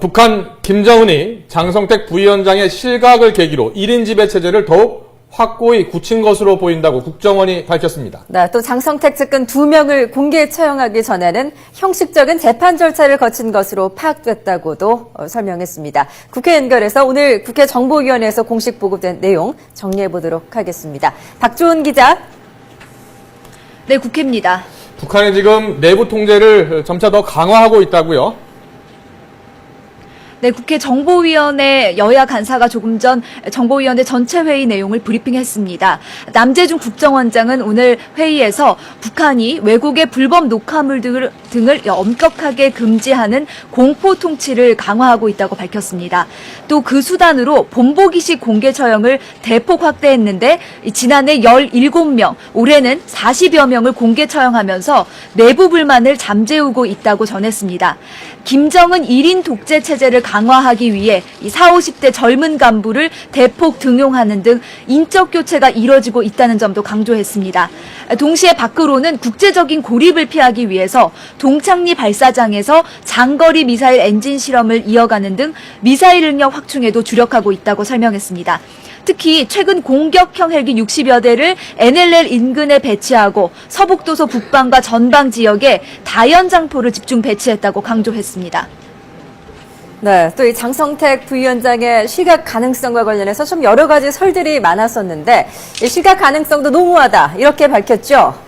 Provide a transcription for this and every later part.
북한 김정은이 장성택 부위원장의 실각을 계기로 1인 지배 체제를 더욱 확고히 굳힌 것으로 보인다고 국정원이 밝혔습니다. 네, 또 장성택 측근 두 명을 공개 처형하기 전에는 형식적인 재판 절차를 거친 것으로 파악됐다고도 어, 설명했습니다. 국회 연결해서 오늘 국회 정보위원회에서 공식 보고된 내용 정리해 보도록 하겠습니다. 박주은 기자. 네, 국회입니다. 북한이 지금 내부 통제를 점차 더 강화하고 있다고요? 네, 국회 정보위원회 여야 간사가 조금 전 정보위원회 전체 회의 내용을 브리핑했습니다. 남재중 국정원장은 오늘 회의에서 북한이 외국의 불법 녹화물 등을, 등을 엄격하게 금지하는 공포 통치를 강화하고 있다고 밝혔습니다. 또 그 수단으로 본보기식 공개 처형을 대폭 확대했는데 지난해 17명, 올해는 40여 명을 공개 처형하면서 내부 불만을 잠재우고 있다고 전했습니다. 김정은 1인 독재 체제를 강 화하기 위해 이 40, 50대 젊은 간부를 대폭 등용하는 등 인적 교체가 이뤄지고 있다는 점도 강조했습니다. 동시에 밖으로는 국제적인 고립을 피하기 위해서 동창리 발사장에서 장거리 미사일 엔진 실험을 이어가는 등 미사일 능력 확충에도 주력하고 있다고 설명했습니다. 특히 최근 공격형 헬기 60여 대를 NLL 인근에 배치하고 서북도서 북방과 전방 지역에 다연장포를 집중 배치했다고 강조했습니다. 네, 또 이 장성택 부위원장의 실각 가능성과 관련해서 좀 여러 가지 설들이 많았었는데 이 실각 가능성도 농후하다 이렇게 밝혔죠.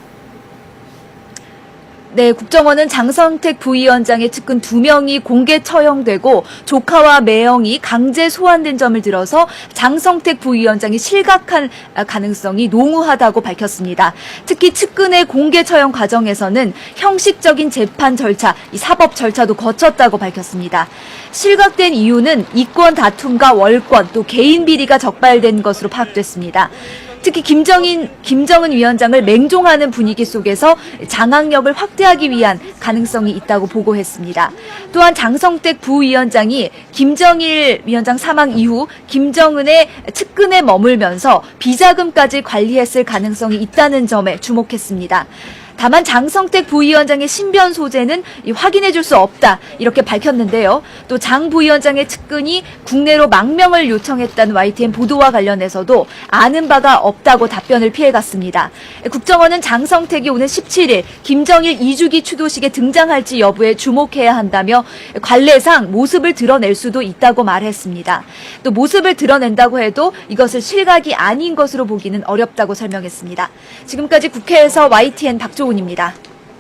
네, 국정원은 장성택 부위원장의 측근 두 명이 공개 처형되고 조카와 매형이 강제 소환된 점을 들어서 장성택 부위원장이 실각한 가능성이 농후하다고 밝혔습니다. 특히 측근의 공개 처형 과정에서는 형식적인 재판 절차, 이 사법 절차도 거쳤다고 밝혔습니다. 실각된 이유는 이권 다툼과 월권 또 개인 비리가 적발된 것으로 파악됐습니다. 특히 김정인, 김정은 위원장을 맹종하는 분위기 속에서 장악력을 확대하기 위한 가능성이 있다고 보고했습니다. 또한 장성택 부위원장이 김정일 위원장 사망 이후 김정은의 측근에 머물면서 비자금까지 관리했을 가능성이 있다는 점에 주목했습니다. 다만 장성택 부위원장의 신변 소재는 확인해 줄 수 없다 이렇게 밝혔는데요. 또 장 부위원장의 측근이 국내로 망명을 요청했다는 YTN 보도와 관련해서도 아는 바가 없다고 답변을 피해갔습니다. 국정원은 장성택이 오는 17일 김정일 2주기 추도식에 등장할지 여부에 주목해야 한다며 관례상 모습을 드러낼 수도 있다고 말했습니다. 또 모습을 드러낸다고 해도 이것을 실각이 아닌 것으로 보기는 어렵다고 설명했습니다. 지금까지 국회에서 YTN 박조 박조은입니다.